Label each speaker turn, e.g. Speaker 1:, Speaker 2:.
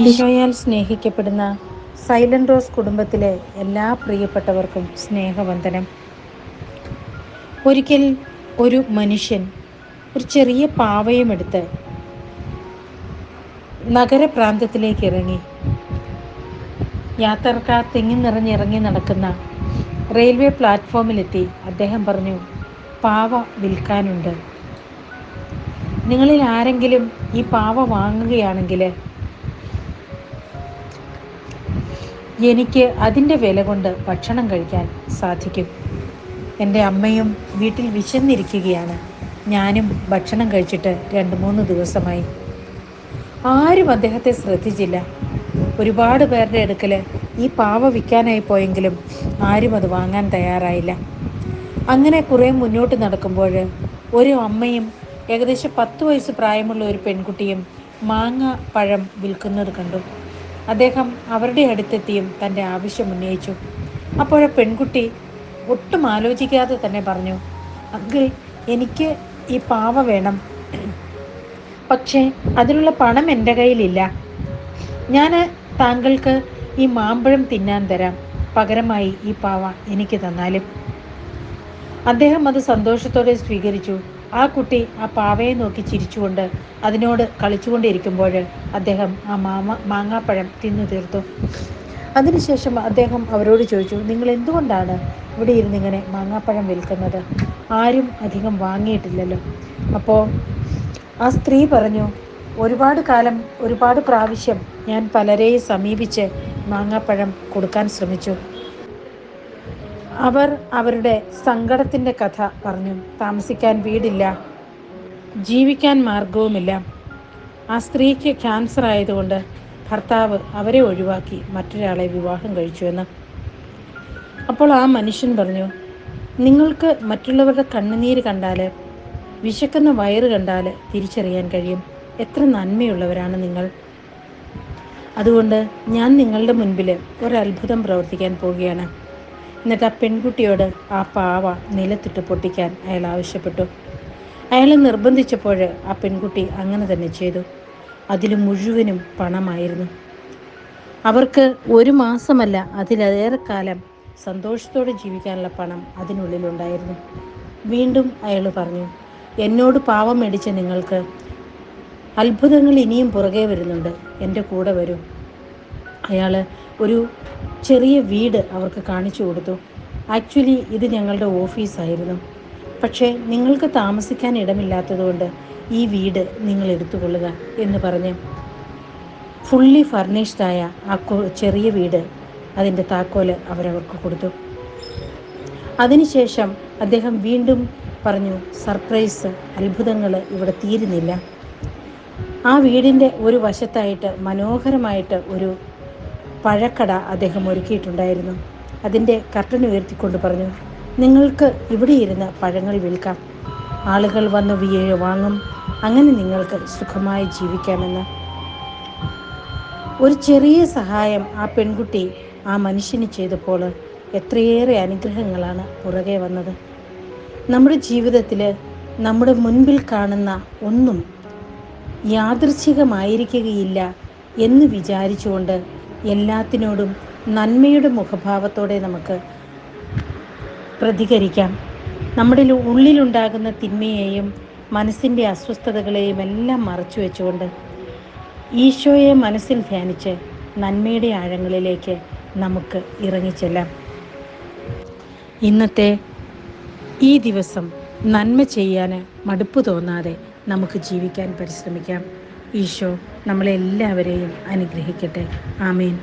Speaker 1: ഈശോയാൽ സ്നേഹിക്കപ്പെടുന്ന silent rose കുടുംബത്തിലെ എല്ലാ പ്രിയപ്പെട്ടവർക്കും സ്നേഹവന്ദനം. ഒരിക്കൽ ഒരു മനുഷ്യൻ ഒരു ചെറിയ പാവയുമെടുത്ത് നഗരപ്രാന്തത്തിലേക്ക് ഇറങ്ങി. യാത്രക്കാർ തിങ്ങി നിറഞ്ഞിറങ്ങി നടക്കുന്ന റെയിൽവേ പ്ലാറ്റ്ഫോമിലെത്തി. അദ്ദേഹം പറഞ്ഞു പാവ വിൽക്കാനുണ്ട്. നിങ്ങളിൽ ആരെങ്കിലും ഈ പാവ വാങ്ങുകയാണെങ്കിൽ എനിക്ക് അതിന്റെ വില കൊണ്ട് ഭക്ഷണം കഴിക്കാൻ സാധിക്കും. എന്റെ അമ്മയും വീട്ടിൽ വിശന്നിരിക്കുകയാണ്. ഞാനും ഭക്ഷണം കഴിച്ചിട്ട് രണ്ട് മൂന്ന് ദിവസമായി. ആരും അദ്ദേഹത്തെ ശ്രദ്ധിച്ചില്ല. ഒരുപാട് പേരുടെ അടുക്കൽ ഈ പാവ വിൽക്കാനായി പോയെങ്കിലും ആരും അത് വാങ്ങാൻ തയ്യാറായില്ല. അങ്ങനെ കുറേ മുന്നോട്ട് നടക്കുമ്പോൾ ഒരു അമ്മയും ഏകദേശം പത്ത് വയസ്സ് പ്രായമുള്ള ഒരു പെൺകുട്ടിയും മാങ്ങ പഴം വിൽക്കുന്നത് കണ്ടു. അദ്ദേഹം അവരുടെ അടുത്തെത്തിയും തന്റെ ആവശ്യം ഉന്നയിച്ചു. അപ്പോൾ പെൺകുട്ടി ഒട്ടും ആലോചിക്കാതെ തന്നെ പറഞ്ഞു അങ്കിൾ എനിക്ക് ഈ പാവ വേണം. പക്ഷേ അതിനുള്ള പണം എന്റെ കയ്യിലില്ല. ഞാൻ താങ്കൾക്ക് ഈ മാമ്പഴം തിന്നാൻ തരാം. പകരമായി ഈ പാവ എനിക്ക് തന്നാലും. അദ്ദേഹം അത് സന്തോഷത്തോടെ സ്വീകരിച്ചു. ആ കുട്ടി ആ പാവയെ നോക്കി ചിരിച്ചുകൊണ്ട് അതിനോട് കളിച്ചുകൊണ്ടിരിക്കുമ്പോൾ അദ്ദേഹം ആ മാമ മാങ്ങാപ്പഴം തിന്നു തീർത്തു. അതിനുശേഷം അദ്ദേഹം അവരോട് ചോദിച്ചു നിങ്ങൾ എന്തുകൊണ്ടാണ് ഇവിടെ ഇരുന്ന് ഇങ്ങനെ മാങ്ങാപ്പഴം വിൽക്കുന്നത്? ആരും അധികം വാങ്ങിയിട്ടില്ലല്ലോ. അപ്പോൾ ആ സ്ത്രീ പറഞ്ഞു ഒരുപാട് കാലം ഒരുപാട് പ്രാവശ്യം ഞാൻ പലരെയും സമീപിച്ച് മാങ്ങാപ്പഴം കൊടുക്കാൻ ശ്രമിച്ചു. അവർ അവരുടെ സങ്കടത്തിന്റെ കഥ പറഞ്ഞു. താമസിക്കാൻ വീടില്ല. ജീവിക്കാൻ മാർഗവുമില്ല. ആ സ്ത്രീക്ക് ക്യാൻസർ ആയതുകൊണ്ട് ഭർത്താവ് അവരെ ഒഴിവാക്കി മറ്റൊരാളെ വിവാഹം കഴിച്ചുവെന്ന് അപ്പോൾ ആ മനുഷ്യൻ പറഞ്ഞു നിങ്ങൾക്ക് മറ്റുള്ളവരുടെ കണ്ണുനീര് കണ്ടാൽ വിശക്കുന്ന വയറ് കണ്ടാൽ തിരിച്ചറിയാൻ കഴിയും. എത്ര നന്മയുള്ളവരാണ് നിങ്ങൾ. അതുകൊണ്ട് ഞാൻ നിങ്ങളുടെ മുൻപിൽ ഒരത്ഭുതം പ്രവർത്തിക്കാൻ പോവുകയാണ്. എന്നിട്ട് ആ പെൺകുട്ടിയോട് ആ പാവ നിലത്തിട്ട് പൊട്ടിക്കാൻ അയാൾ ആവശ്യപ്പെട്ടു. അയാൾ നിർബന്ധിച്ചപ്പോൾ ആ പെൺകുട്ടി അങ്ങനെ തന്നെ ചെയ്തു. അതിൽ മുഴുവനും പണമായിരുന്നു. അവർക്ക് ഒരു മാസമല്ല അതിലേറെ കാലം സന്തോഷത്തോടെ ജീവിക്കാനുള്ള പണം അതിനുള്ളിലുണ്ടായിരുന്നു. വീണ്ടും അയാൾ പറഞ്ഞു എന്നോട് പാവം മേടിച്ച നിങ്ങൾക്ക് അത്ഭുതങ്ങൾ ഇനിയും പുറകെ വരുന്നുണ്ട്. എന്റെ കൂടെ വരൂ. അയാൾ ഒരു ചെറിയ വീട് അവർക്ക് കാണിച്ചു കൊടുത്തു. ആക്ച്വലി ഇത് ഞങ്ങളുടെ ഓഫീസായിരുന്നു പക്ഷേ നിങ്ങൾക്ക് താമസിക്കാൻ ഇടമില്ലാത്തതുകൊണ്ട് ഈ വീട് നിങ്ങൾ എടുത്തുകൊള്ളുക എന്ന് പറഞ്ഞ് ഫുള്ളി ഫർണിഷ്ഡായ ആ ചെറിയ വീട് അതിന്റെ താക്കോൽ അവരവർക്ക് കൊടുത്തു. അതിനുശേഷം അദ്ദേഹം വീണ്ടും പറഞ്ഞു സർപ്രൈസ് അത്ഭുതങ്ങൾ ഇവിടെ തീരുന്നില്ല. ആ വീടിന്റെ ഒരു വശത്തായിട്ട് മനോഹരമായിട്ട് ഒരു പഴക്കട അദ്ദേഹം ഒരുക്കിയിട്ടുണ്ടായിരുന്നു. അതിന്റെ കർട്ടൻ ഉയർത്തിക്കൊണ്ട് പറഞ്ഞു നിങ്ങൾക്ക് ഇവിടെ ഇരുന്ന് പഴങ്ങൾ വിൽക്കാം. ആളുകൾ വന്ന് വീഴ് വാങ്ങും. അങ്ങനെ നിങ്ങൾക്ക് സുഖമായി ജീവിക്കാമെന്ന്. ഒരു ചെറിയ സഹായം ആ പെൺകുട്ടി ആ മനുഷ്യന് ചെയ്തപ്പോൾ എത്രയേറെ അനുഗ്രഹങ്ങളാണ് പുറകെ വന്നത്. നമ്മുടെ ജീവിതത്തിൽ നമ്മുടെ മുൻപിൽ കാണുന്ന ഒന്നും യാദൃച്ഛികമായിരിക്കുകയില്ല എന്ന് വിചാരിച്ചുകൊണ്ട് എല്ലാത്തിനോടും നന്മയുടെ മുഖഭാവത്തോടെ നമുക്ക് പ്രതികരിക്കാം. നമ്മുടെ ഉള്ളിലുണ്ടാകുന്ന തിന്മയെയും മനസ്സിന്റെ അസ്വസ്ഥതകളെയും എല്ലാം മറച്ചു വെച്ചുകൊണ്ട് ഈശോയെ മനസ്സിൽ ധ്യാനിച്ച് നന്മയുടെ ആഴങ്ങളിലേക്ക് നമുക്ക് ഇറങ്ങിച്ചെല്ലാം. ഇന്നത്തെ ഈ ദിവസം നന്മ ചെയ്യാൻ മടുപ്പ് തോന്നാതെ നമുക്ക് ജീവിക്കാൻ പരിശ്രമിക്കാം. ഈശോ നമ്മളെല്ലാവരെയും അനുഗ്രഹിക്കട്ടെ. ആമേൻ.